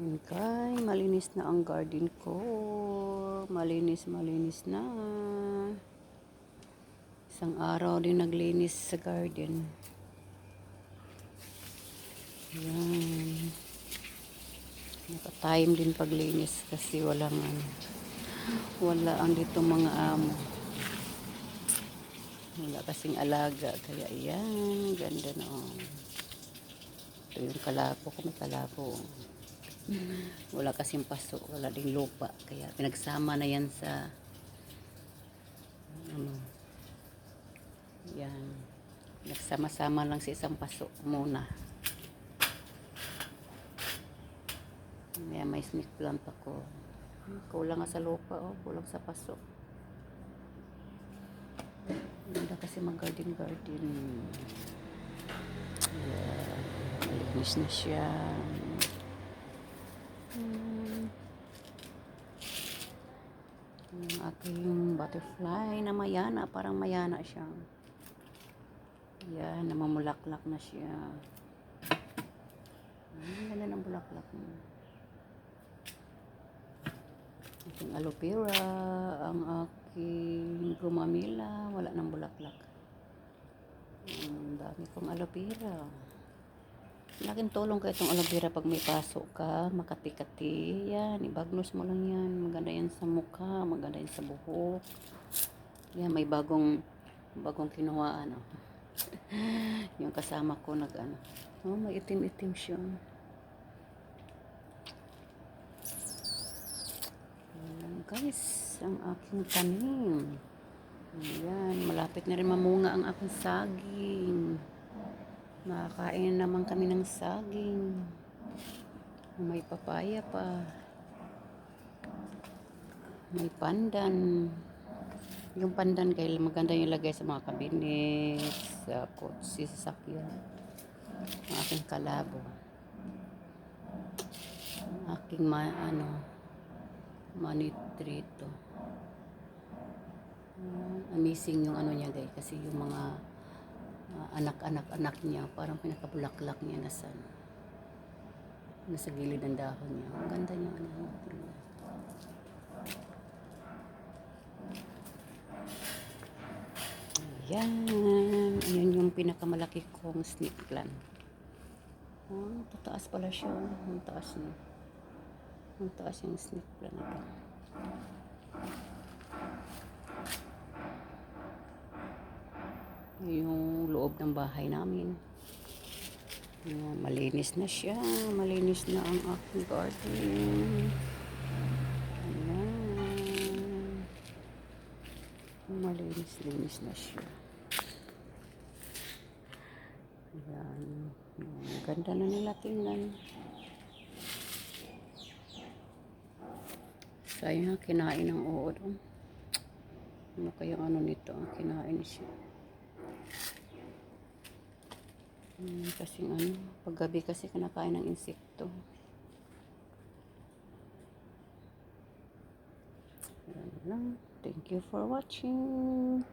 Kay, malinis na ang garden ko. Malinis, malinis na. Isang araw din naglinis sa garden. Yan. Naka-time din paglinis kasi walang ano. Wala ang dito mga amo. Wala kasing alaga. Kaya yan, ganda na. oh. Ito yung kalabo ko, may kalabo. Wala kasing paso, wala ding lupa. Kaya pinagsama na yan sa ano, yan. Nagsama-sama lang sa isang paso muna. May, may snake plant ako. Kulang sa lupa, oh. kulang sa paso. Ganda kasi mag-garden-garden. Yan. Malinis na siya. Hmm. Yung butterfly na mayana, parang mayana siya. Yan, namamulaklak na siya. Ang ganda ng bulaklak niya. Aking aloe vera, ang aking gumamila, wala ng bulaklak. Ang dami kong aloe vera. Laking tulong ka itong aloe vera pag may pasok ka, makati-kati. Yan, ibagnos mo lang yan. Maganda yan sa mukha, maganda yan sa buhok. Yan, may bagong, bagong kinuha, ano. yung kasama ko nag, ano. Oh, may itim-itim siya. Ayan, guys, ang aking tanim. Ayan, malapit na rin mamunga ang aking saging. Makakain naman kami ng saging. May papaya pa. May pandan. Yung pandan kay maganda yung lagay sa mga kabinet, sa kotse, sa sakyan. Ang aking kalabo. Ang aking ma, ano, manitrito. Amazing yung ano niya guys kasi yung mga uh, anak-anak-anak niya parang pinakabulaklak niya ano, nasa gilid ng dahon niya. Ang ganda niya ano. Ayan. Ayan yung pinakamalaki kong snake plant. Oh, tataas pala siya. Ang taas niya. Ang taas yung snake plant na to. Yung loob ng bahay namin. Malinis na siya. Malinis na ang aking garden. Ayan. Malinis-linis na siya. Ayan. Ganda na nila tingnan. Sayang kinain ng uod. Ano kaya ano nito? Kinain siya. Hmm, kasi ano, paggabi kasi kinakain ng insekto. Ayan lang. Thank you for watching.